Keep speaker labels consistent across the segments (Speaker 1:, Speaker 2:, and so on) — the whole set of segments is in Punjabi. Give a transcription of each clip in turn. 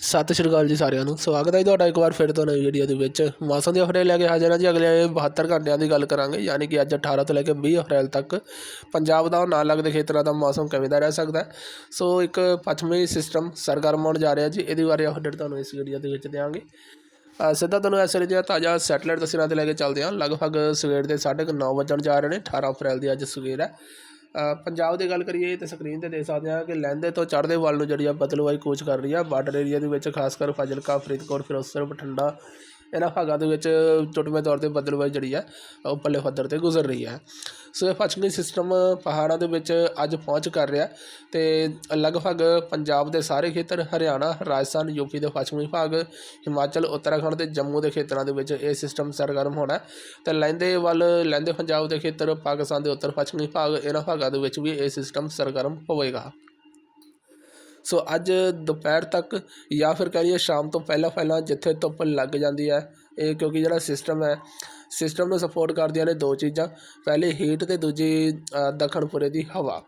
Speaker 1: ਸਤਿ ਸ਼੍ਰੀ ਅਕਾਲ ਜੀ ਸਾਰਿਆਂ ਨੂੰ। ਸਵਾਗਤ ਹੈ ਜੀ ਤੁਹਾਡਾ ਇੱਕ ਵਾਰ ਫਿਰ ਤੋਂ ਨਵੀਂ ਵੀਡੀਓ ਦੇ ਵਿੱਚ। ਮੌਸਮ ਦੇ ਅਪਡੇਟ ਲੈ ਕੇ ਹਾਜ਼ਰ ਹਾਂ ਜੀ। ਅਗਲੇ 72 ਘੰਟਿਆਂ ਦੀ ਗੱਲ ਕਰਾਂਗੇ। ਯਾਨੀ ਕਿ ਅੱਜ 18 ਤੋਂ ਲੈ ਕੇ 20 ਅਪ੍ਰੈਲ ਤੱਕ ਪੰਜਾਬ ਦਾ ਨਾਲ ਲੱਗਦੇ ਖੇਤਰਾਂ ਦਾ ਮੌਸਮ ਕਿਵੇਂ ਦਾ ਰਹਿ ਸਕਦਾ ਹੈ? ਸੋ ਇੱਕ ਪੱਛਮੀ ਸਿਸਟਮ ਸਰਗਰਮ ਹੋਣ ਜਾ ਰਿਹਾ ਜੀ। ਇਹਦੇ ਬਾਰੇ ਅਪਡੇਟ ਤੁਹਾਨੂੰ ਇਸ ਵੀਡੀਓ ਦੇ ਵਿੱਚ ਦਿਆਂਗੇ। ਸਿੱਧਾ ਤੁਹਾਨੂੰ ਇਸ ਵੇਲੇ ਦੀਆਂ ਤਾਜ਼ਾ ਸੈਟਲਾਈਟ ਤਸਵੀਰਾਂ ਤੇ ਲੈ ਕੇ ਚੱਲਦੇ ਹਾਂ। ਲਗਭਗ ਸਵੇਰ ਦੇ 9:30 ਵਜਣ ਜਾ ਰਹੇ ਨੇ। 18 ਅਪ੍ਰੈਲ ਦੀ ਅੱਜ ਸਵੇਰ ਹੈ। ਪੰਜਾਬ ਦੀ ਗੱਲ ਕਰੀਏ ਤਾਂ ਸਕਰੀਨ ਤੇ ਦੇਖ ਸਕਦੇ ਹਾਂ ਕਿ ਲਹਿੰਦੇ ਤੋਂ ਚੜ੍ਹਦੇ ਵੱਲ ਨੂੰ ਜਿਹੜੀ ਆ ਬਦਲਵਾਈ ਕੋਚ ਕਰ ਰਹੀ ਆ ਬਾਰਡਰ ਏਰੀਆ ਦੇ ਵਿੱਚ ਖਾਸ ਕਰ ਫਾਜ਼ਿਲਕਾ, ਫਰੀਦਕੋਟ, ਫਿਰੋਜ਼ਪੁਰ, ਬਠਿੰਡਾ ਇਹਨਾਂ ਭਾਗਾਂ ਦੇ ਵਿੱਚ ਟੁੱਟਵੇਂ ਤੌਰ ਤੇ ਬਦਲਵਾਈ ਜਿਹੜੀ ਆ, ਉਹ ਪੱਲੇ ਪੱਧਰ ਤੇ ਗੁਜ਼ਰ ਰਹੀ ਹੈ ਸੋ ਇਹ ਪੱਛਮੀ ਸਿਸਟਮ ਪਹਾੜਾਂ ਦੇ ਵਿੱਚ ਅੱਜ ਪਹੁੰਚ ਕਰ ਰਿਹਾ ਤੇ ਲਗਭਗ ਪੰਜਾਬ ਦੇ ਸਾਰੇ ਖੇਤਰ, ਹਰਿਆਣਾ, ਰਾਜਸਥਾਨ ਯੂਪੀ ਦੇ ਪੱਛਮੀ ਭਾਗ ਹਿਮਾਚਲ, ਉੱਤਰਾਖੰਡ ਤੇ ਜੰਮੂ ਦੇ ਖੇਤਰਾਂ ਦੇ ਵਿੱਚ ਇਹ ਸਿਸਟਮ ਸਰਗਰਮ ਹੋਣਾ ਹੈ। ਤੇ ਲਹਿੰਦੇ ਵੱਲ, ਲਹਿੰਦੇ ਪੰਜਾਬ ਦੇ ਖੇਤਰ, ਪਾਕਿਸਤਾਨ ਦੇ ਉੱਤਰ ਪੱਛਮੀ ਭਾਗ ਇਹਨਾਂ ਭਾਗਾਂ ਦੇ ਵਿੱਚ ਵੀ ਇਹ ਸਿਸਟਮ ਸਰਗਰਮ ਹੋਵੇਗਾ। ਸੋ ਅੱਜ ਦੁਪਹਿਰ ਤੱਕ ਜਾਂ ਫਿਰ ਕਹ ਲਈਏ ਸ਼ਾਮ ਤੋਂ ਪਹਿਲਾਂ ਪਹਿਲਾਂ ਜਿੱਥੇ ਧੁੱਪ ਲੱਗ ਜਾਂਦੀ ਹੈ ਇਹ ਕਿਉਂਕਿ ਜਿਹੜਾ ਸਿਸਟਮ ਹੈ ਸਿਸਟਮ ਨੂੰ ਸਪੋਰਟ ਕਰਦੀਆਂ ਨੇ ਦੋ ਚੀਜ਼ਾਂ। ਪਹਿਲੇ ਹੀਟ ਤੇ ਦੂਜੀ ਅ, ਦੱਖਣਪੁਰੇ ਦੀ ਹਵਾ।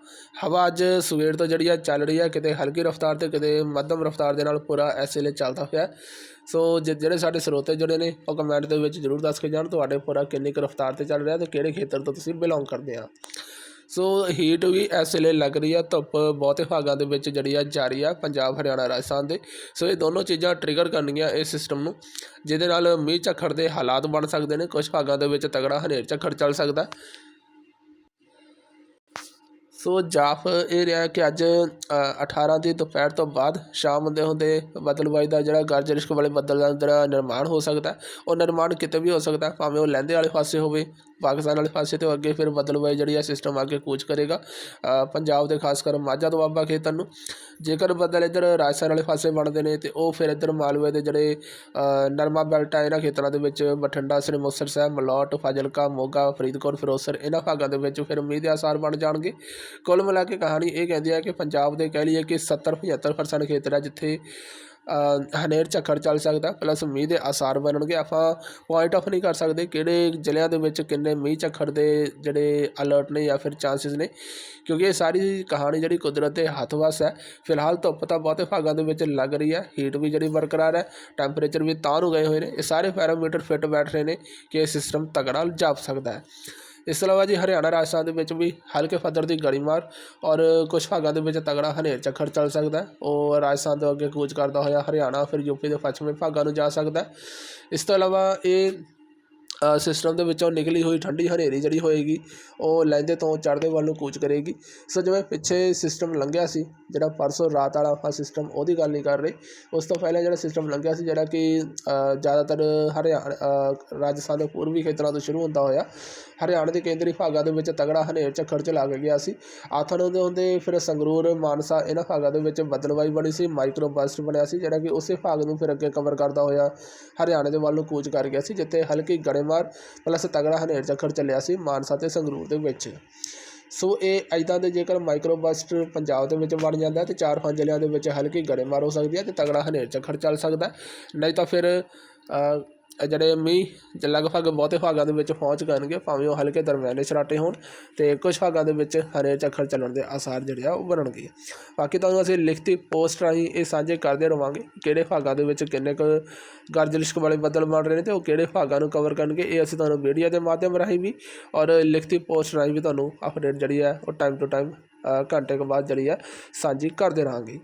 Speaker 1: ਹਵਾ ਅੱਜ ਸਵੇਰ ਤੋਂ ਜਿਹੜੀ ਆ ਚੱਲ ਰਹੀ ਹੈ ਕਿਤੇ ਹਲਕੀ ਰਫ਼ਤਾਰ ਤੇ ਕਿਤੇ ਮੱਧਮ ਰਫ਼ਤਾਰ ਦੇ ਨਾਲ ਪੂਰਾ ਇਸ ਵੇਲੇ ਚੱਲਦਾ ਹੋਇਆ ਸੋ ਜਿਹੜੇ ਸਾਡੇ ਸਰੋਤੇ ਜਿਹੜੇ ਨੇ ਉਹ ਕਮੈਂਟ ਦੇ ਵਿੱਚ ਜ਼ਰੂਰ ਦੱਸ ਕੇ ਜਾਣ ਤੁਹਾਡੇ ਪੂਰਾ ਕਿੰਨੀ ਕੁ ਰਫ਼ਤਾਰ ਤੇ ਚੱਲ ਰਿਹਾ ਤੇ ਕਿਹੜੇ ਖੇਤਰ ਤੋਂ ਤੁਸੀਂ ਬਿਲੋਂਗ ਕਰਦੇ ਆ। ਸੋ ਹੀਟ ਵੀ ਇਸ ਵੇਲੇ ਲੱਗ ਰਹੀ ਆ ਧੁੱਪ ਬਹੁਤੇ ਭਾਗਾਂ ਦੇ ਵਿੱਚ ਜਿਹੜੀ ਆ ਜਾਰੀ ਆ ਪੰਜਾਬ ਹਰਿਆਣਾ ਰਾਜਸਥਾਨ ਦੇ। ਸੋ ਇਹ ਦੋਨੋਂ ਚੀਜ਼ਾਂ ਟ੍ਰਿਗਰ ਕਰਨਗੀਆਂ ਇਸ ਸਿਸਟਮ ਨੂੰ ਜਿਹਦੇ ਨਾਲ ਮੀਂਹ ਝੱਖੜ ਦੇ ਹਾਲਾਤ ਬਣ ਸਕਦੇ ਨੇ ਕੁਝ ਭਾਗਾਂ ਦੇ ਵਿੱਚ ਤਗੜਾ ਹਨੇਰ ਝੱਖੜ ਚੱਲ ਸਕਦਾ। ਸੋ ਜਾਫ ਇਹ ਰਿਹਾ ਕਿ ਅੱਜ ਅ, 18 ਦੀ ਦੁਪਹਿਰ ਤੋਂ ਬਾਅਦ ਸ਼ਾਮ ਹੁੰਦੇ ਹੁੰਦੇ ਬਦਲਵਾਈ ਦਾ ਜਿਹੜਾ ਗਰਜ ਰਿਸ਼ਕ ਵਾਲੇ ਬੱਦਲ ਦਾ ਜਿਹੜਾ ਨਿਰਮਾਣ ਹੋ ਸਕਦਾ। ਉਹ ਨਿਰਮਾਣ ਕਿਤੇ ਵੀ ਹੋ ਸਕਦਾ ਭਾਵੇਂ ਉਹ ਲਹਿੰਦੇ ਵਾਲੇ ਪਾਸੇ ਹੋਵੇ ਪਾਕਿਸਤਾਨ ਵਾਲੇ ਪਾਸੇ ਤੋਂ ਅੱਗੇ ਫਿਰ ਬਦਲਵਾਈ ਜਿਹੜੀ ਆ ਸਿਸਟਮ ਅੱਗੇ ਕੂਚ ਕਰੇਗਾ। ਪੰਜਾਬ ਦੇ ਖਾਸ ਕਰ ਮਾਝਾ ਦੁਆਬਾ ਖੇਤਰ ਨੂੰ। ਜੇਕਰ ਬੱਦਲ ਇੱਧਰ ਰਾਜਸਥਾਨ ਵਾਲੇ ਪਾਸੇ ਬਣਦੇ ਨੇ ਤੇ ਉਹ ਫਿਰ ਇੱਧਰ ਮਾਲਵੇ ਦੇ ਜਿਹੜੇ ਨਰਮਾ ਬੈਲਟ ਆ ਇਹਨਾਂ ਖੇਤਰਾਂ ਦੇ ਵਿੱਚ ਬਠਿੰਡਾ, ਸ੍ਰੀ ਮੁਕਤਸਰ ਸਾਹਿਬ, ਮਲੌਟ, ਫਾਜ਼ਿਲਕਾ, ਮੋਗਾ, ਫਰੀਦਕੋਟ, ਫਿਰੋਜ਼ਪੁਰ ਇਹਨਾਂ ਭਾਗਾਂ ਦੇ ਵਿੱਚ ਫਿਰ ਮੀਂਹ ਦੇ ਆਸਾਰ ਬਣ ਜਾਣਗੇ। ਕੁੱਲ ਮਿਲਾ ਕੇ ਕਹਾਣੀ ਇਹ ਕਹਿੰਦੀ ਹੈ ਕਿ ਪੰਜਾਬ ਦੇ ਕਹਿ ਲਈਏ ਕਿ 70 75% ਖੇਤਰ ਹੈ ਜਿੱਥੇ ਹਨੇਰ ਝੱਖੜ ਚੱਲ ਸਕਦਾ ਪਲੱਸ ਮੀਂਹ ਦੇ ਆਸਾਰ ਬਣਨਗੇ। ਆਪਾਂ ਪੁਆਇੰਟ ਆਫ ਨਹੀਂ ਕਰ ਸਕਦੇ ਕਿਹੜੇ ਜ਼ਿਲ੍ਹਿਆਂ ਦੇ ਵਿੱਚ ਕਿੰਨੇ ਮੀਂਹ ਝੱਖੜ ਦੇ ਜਿਹੜੇ ਅਲਰਟ ਨੇ ਜਾਂ ਫਿਰ ਚਾਂਸਸ ਨੇ, ਕਿਉਂਕਿ ਇਹ ਸਾਰੀ ਕਹਾਣੀ ਜਿਹੜੀ ਕੁਦਰਤ ਦੇ ਹੱਥ ਵੱਸ ਹੈ। ਫਿਲਹਾਲ ਧੁੱਪ ਤਾਂ ਬਹੁਤੇ ਭਾਗਾਂ ਦੇ ਵਿੱਚ ਲੱਗ ਰਹੀ ਹੈ ਹੀਟ ਵੀ ਜਿਹੜੀ ਬਰਕਰਾਰ ਹੈ ਟੈਂਪਰੇਚਰ ਵੀ ਤਾਂ ਨੂੰ ਗਏ ਹੋਏ ਨੇ। ਇਹ ਸਾਰੇ ਪੈਰਾਮੀਟਰ ਫਿੱਟ ਬੈਠ ਰਹੇ ਨੇ ਕਿ ਇਹ ਸਿਸਟਮ ਤਗੜਾ ਜਾਪ ਸਕਦਾ ਹੈ। ਇਸ ਤੋਂ ਇਲਾਵਾ ਜੀ ਹਰਿਆਣਾ ਰਾਜਸਥਾਨ ਦੇ ਵਿੱਚ ਵੀ ਹਲਕੇ ਪੱਧਰ ਦੀ ਗੜੀਮਾਰ ਔਰ ਕੁਝ ਭਾਗਾਂ ਦੇ ਵਿੱਚ ਤਗੜਾ ਹਨੇਰ ਚੱਕਰ ਚੱਲ ਸਕਦਾ ਉਹ ਰਾਜਸਥਾਨ ਤੋਂ ਅੱਗੇ ਕੂਚ ਕਰਦਾ ਹੋਇਆ ਹਰਿਆਣਾ, ਫਿਰ ਯੂਪੀ ਦੇ ਪੱਛਮੀ ਭਾਗਾਂ ਨੂੰ ਜਾ ਸਕਦਾ ਇਸ ਤੋਂ ਇਲਾਵਾ ਇਹ ਸਿਸਟਮ ਦੇ ਵਿੱਚੋਂ ਨਿਕਲੀ ਹੋਈ ਠੰਡੀ ਹਨੇਰੀ ਜਿਹੜੀ ਹੋਏਗੀ, ਉਹ ਲਹਿੰਦੇ ਤੋਂ ਚੜ੍ਹਦੇ ਵੱਲ ਨੂੰ ਕੂਚ ਕਰੇਗੀ। ਸੋ ਜਿਵੇਂ ਪਿੱਛੇ ਸਿਸਟਮ ਲੰਘਿਆ ਸੀ, ਜਿਹੜਾ ਪਰਸੋਂ ਰਾਤ ਵਾਲਾ ਆਪਾਂ ਸਿਸਟਮ ਉਹਦੀ ਗੱਲ ਨਹੀਂ ਕਰ ਰਹੇ। ਉਸ ਤੋਂ ਪਹਿਲਾਂ ਜਿਹੜਾ ਸਿਸਟਮ ਲੰਘਿਆ ਸੀ, ਜਿਹੜਾ ਕਿ ਜ਼ਿਆਦਾਤਰ ਹਰਿਆਣਾ ਰਾਜਸਥਾਨ ਦੇ ਪੂਰਬੀ ਖੇਤਰਾਂ ਤੋਂ ਸ਼ੁਰੂ ਹੁੰਦਾ ਹੋਇਆ, ਹਰਿਆਣਾ ਦੇ ਕੇਂਦਰੀ ਭਾਗਾਂ ਦੇ ਵਿੱਚ ਤਗੜਾ ਹਨੇਰ ਝੱਖੜ 'ਚ ਲੱਗ ਗਿਆ ਸੀ। ਆਥਣ ਹੁੰਦੇ ਹੁੰਦੇ ਫਿਰ ਸੰਗਰੂਰ, ਮਾਨਸਾ, ਇਹਨਾਂ ਭਾਗਾਂ ਦੇ ਵਿੱਚ ਬਦਲਵਾਈ ਬਣੀ ਸੀ ਮਾਈਕਰੋ ਬਸਟ ਬਣਿਆ ਸੀ, ਜਿਹੜਾ ਕਿ ਉਸੇ ਭਾਗ ਨੂੰ ਫਿਰ ਅੱਗੇ ਕਵਰ ਕਰਦਾ ਹੋਇਆ ਹਰਿਆਣੇ ਦੇ ਵੱਲ ਨੂੰ ਕੂਚ ਕਰ ਗਿਆ ਸੀ, ਜਿੱਥੇ ਹਲਕੀ ਗੜੇਮਾਰ ਪਲੱਸ ਤਗੜਾ ਹਨੇਰ ਝੱਖੜ ਚੱਲਿਆ ਸੀ ਮਾਨਸਾ ਤੇ ਸੰਗਰੂਰ ਦੇ ਵਿੱਚ। ਸੋ ਇਹ ਐਦਾਂ ਦੇ ਜੇਕਰ ਮਾਈਕਰੋਬਸਟ ਪੰਜਾਬ ਦੇ ਵਿੱਚ ਬਣ ਜਾਂਦਾ ਤੇ ਚਾਰ ਪੰਜ ਜ਼ਿਲ੍ਹਿਆਂ ਦੇ ਵਿੱਚ ਹਲਕੀ ਗੜੇਮਾਰ ਹੋ ਸਕਦੀ ਹੈ ਤੇ ਤਗੜਾ ਹਨੇਰ ਝੱਖੜ ਚੱਲ ਸਕਦਾ। ਨਹੀਂ ਤਾਂ ਫਿਰ ਅ, ਜਿਹੜੇ ਮੀਂਹ ਲਗਭਗ ਬਹੁਤੇ ਭਾਗਾਂ ਦੇ ਵਿੱਚ ਪਹੁੰਚ ਕਰਨਗੇ, ਭਾਵੇਂ ਉਹ ਹਲਕੇ ਦਰਮਿਆਨੇ ਛਰਾਟੇ ਹੋਣ ਤੇ ਕੁਝ ਭਾਗਾਂ ਦੇ ਵਿੱਚ ਹਨੇਰ ਝੱਖੜ ਚੱਲਣ ਦੇ ਆਸਾਰ ਜਿਹੜੇ ਆ, ਉਹ ਬਣਨਗੇ। ਬਾਕੀ ਤੁਹਾਨੂੰ ਅਸੀਂ ਲਿਖਤੀ ਪੋਸਟ ਰਾਹੀਂ ਇਹ ਸਾਂਝੇ ਕਰਦੇ ਰਵਾਂਗੇ ਕਿਹੜੇ ਭਾਗਾਂ ਦੇ ਵਿੱਚ ਕਿੰਨੇ ਕੁ ਗਰਜ ਲਿਸ਼ਕ ਵਾਲੇ ਬੱਦਲ ਬਣ ਰਹੇ ਨੇ ਤੇ ਉਹ ਕਿਹੜੇ ਭਾਗਾਂ ਨੂੰ ਕਵਰ ਕਰਨਗੇ, ਇਹ ਅਸੀਂ ਤੁਹਾਨੂੰ ਮੀਡੀਆ ਦੇ ਮਾਧਿਅਮ ਰਾਹੀਂ ਵੀ ਔਰ ਲਿਖਤੀ ਪੋਸਟ ਰਾਹੀਂ ਵੀ ਤੁਹਾਨੂੰ ਅਪਡੇਟ ਜਿਹੜੀ ਹੈ ਉਹ ਟਾਈਮ ਟੂ ਟਾਈਮ ਘੰਟੇ ਕੁ ਬਾਅਦ ਜਿਹੜੀ ਹੈ ਸਾਂਝੀ ਕਰਦੇ ਰਹਾਂਗੇ।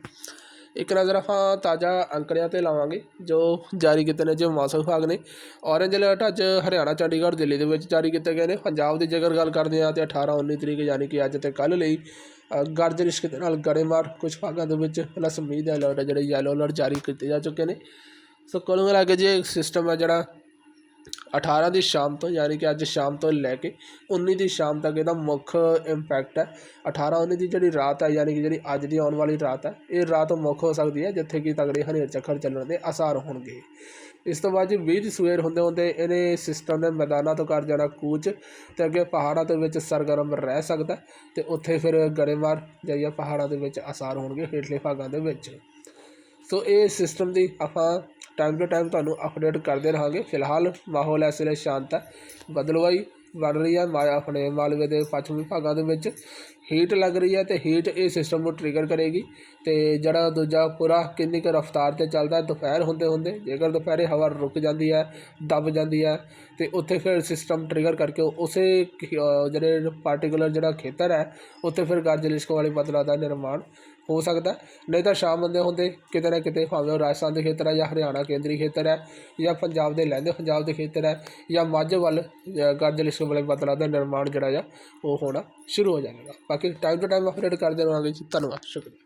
Speaker 1: ਇੱਕ ਨਜ਼ਰ ਆਪਾਂ ਤਾਜ਼ਾ ਅੰਕੜਿਆਂ ਤੇ ਲਾਵਾਂਗੇ ਜੋ ਜਾਰੀ ਕੀਤੇ ਨੇ ਜੋ ਮੌਸਮ ਵਿਭਾਗ ਨੇ। ਔਰੇਂਜ ਅਲਰਟ ਅੱਜ ਹਰਿਆਣਾ ਚੰਡੀਗੜ੍ਹ ਦਿੱਲੀ ਦੇ ਵਿੱਚ ਜਾਰੀ ਕੀਤੇ ਗਏ ਨੇ। ਪੰਜਾਬ ਦੀ ਜੇਕਰ ਗੱਲ ਕਰਦੇ ਹਾਂ ਤੇ 18 19 ਤਰੀਕ ਯਾਨੀ ਕਿ ਅੱਜ ਤੇ ਕੱਲ੍ਹ ਲਈ ਅ, ਗਰਜ ਰਿਸ਼ਕ ਦੇ ਨਾਲ ਗੜੇਮਾਰ ਕੁਝ ਭਾਗਾਂ ਦੇ ਵਿੱਚ ਪਲੱਸ ਮੀਂਹ ਦੇ ਅਲਰਟ ਜਿਹੜੇ ਯੈਲੋ ਅਲਰਟ ਜਾਰੀ ਕੀਤੇ ਜਾ ਚੁੱਕੇ ਨੇ। ਸੋ ਕੁੱਲ ਮਿਲਾ ਕੇ ਜੇ ਸਿਸਟਮ ਹੈ ਜਿਹੜਾ 18 ਦੀ ਸ਼ਾਮ ਤੋਂ, ਯਾਨੀ ਕਿ ਅੱਜ ਸ਼ਾਮ ਤੋਂ ਲੈ ਕੇ 19 ਦੀ ਸ਼ਾਮ ਤੱਕ ਇਹਦਾ ਮੁੱਖ ਇੰਪੈਕਟ ਹੈ। 18 19 ਦੀ ਜਿਹੜੀ ਰਾਤ ਹੈ, ਯਾਨੀ ਕਿ ਜਿਹੜੀ ਅੱਜ ਦੀ ਆਉਣ ਵਾਲੀ ਰਾਤ ਹੈ, ਇਹ ਰਾਤ ਮੁੱਖ ਹੋ ਸਕਦੀ ਹੈ, ਜਿੱਥੇ ਕਿ ਤਗੜੇ ਹਨੇਰ ਚੱਕਰ ਚੱਲਣ ਦੇ ਆਸਾਰ ਹੋਣਗੇ। ਇਸ ਤੋਂ ਬਾਅਦ ਜੀ 20 ਦੀ ਸਵੇਰ ਹੁੰਦੇ ਹੁੰਦੇ ਇਹਨੇ ਸਿਸਟਮ ਦੇ ਮੈਦਾਨਾਂ ਤੋਂ ਕਰ ਜਾਣਾ ਕੂਚ ਤੇ ਅੱਗੇ ਪਹਾੜਾਂ ਦੇ ਵਿੱਚ ਸਰਗਰਮ ਰਹਿ ਸਕਦਾ ਹੈ ਤੇ ਉੱਥੇ ਫਿਰ ਗੜੇਮਾਰ ਜਾਈਏ ਪਹਾੜਾਂ ਦੇ ਵਿੱਚ ਆਸਾਰ ਹੋਣਗੇ ਹੇਠਲੇ ਭਾਗਾਂ ਦੇ ਵਿੱਚ। ਸੋ ਇਹ ਸਿਸਟਮ ਦੀ ਆਪਾਂ ਟਾਈਮ ਟੂ ਟਾਈਮ ਤੁਹਾਨੂੰ ਅਪਡੇਟ ਕਰਦੇ ਰਹਾਂਗੇ। ਫਿਲਹਾਲ ਮਾਹੌਲ ਇਸ ਵੇਲੇ ਸ਼ਾਂਤ ਹੈ। ਬਦਲਵਾਈ ਬਣ ਰਹੀ ਹੈ ਮਾ, ਆਪਣੇ ਮਾਲਵੇ ਦੇ ਪੱਛਮੀ ਭਾਗਾਂ ਦੇ ਵਿੱਚ। ਹੀਟ ਲੱਗ ਰਹੀ ਹੈ ਤੇ ਹੀਟ ਇਹ ਸਿਸਟਮ ਨੂੰ ਟ੍ਰਿਗਰ ਕਰੇਗੀ। ਤੇ ਜਿਹੜਾ ਦੂਜਾ ਪੂਰਾ ਕਿੰਨੀ ਕੁ ਰਫ਼ਤਾਰ ਤੇ ਚੱਲਦਾ, ਦੁਪਹਿਰ ਹੁੰਦੇ ਹੁੰਦੇ, ਜੇਕਰ ਦੁਪਹਿਰੇ ਹਵਾ ਰੁਕ ਜਾਂਦੀ ਹੈ, ਦਬ ਜਾਂਦੀ ਹੈ, ਤੇ ਉੱਥੇ ਫਿਰ ਸਿਸਟਮ ਟ੍ਰਿਗਰ ਕਰਕੇ ਉਸੇ ਜਿਹੜੇ ਪਾਰਟਿਕੂਲਰ ਜਿਹੜਾ ਖੇਤਰ ਹੈ, ਉੱਥੇ ਫਿਰ ਗਰਜ ਲਿਸ਼ਕ ਵਾਲੇ ਬਦਲਾ ਦਾ ਨਿਰਮਾਣ ਹੋ ਸਕਦਾ ਨਹੀਂ ਤਾਂ ਸ਼ਾਮ ਬੰਦੇ ਹੁੰਦੇ ਕਿਤੇ ਨਾ ਕਿਤੇ ਭਾਵੇਂ ਉਹ ਰਾਜਸਥਾਨ ਦੇ ਖੇਤਰ ਹੈ ਜਾਂ ਹਰਿਆਣਾ ਕੇਂਦਰੀ ਖੇਤਰ ਹੈ ਜਾਂ ਪੰਜਾਬ ਦੇ ਲਹਿੰਦੇ ਪੰਜਾਬ ਦੇ ਖੇਤਰ ਹੈ ਜਾਂ ਮਾਝੇ ਵੱਲ ਅ, ਗਰਜ ਲਿਸ਼ਕ ਵਾਲੇ ਬੱਦਲਾਂ ਦਾ ਨਿਰਮਾਣ ਜਿਹੜਾ ਆ ਉਹ ਹੋਣਾ ਸ਼ੁਰੂ ਹੋ ਜਾਵੇਗਾ। ਬਾਕੀ ਟਾਈਮ ਟੂ ਟਾਈਮ ਅਪਡੇਟ ਕਰਦੇ ਰਹਾਂਗੇ ਜੀ। ਧੰਨਵਾਦ ਸ਼ੁਕਰੀਆ।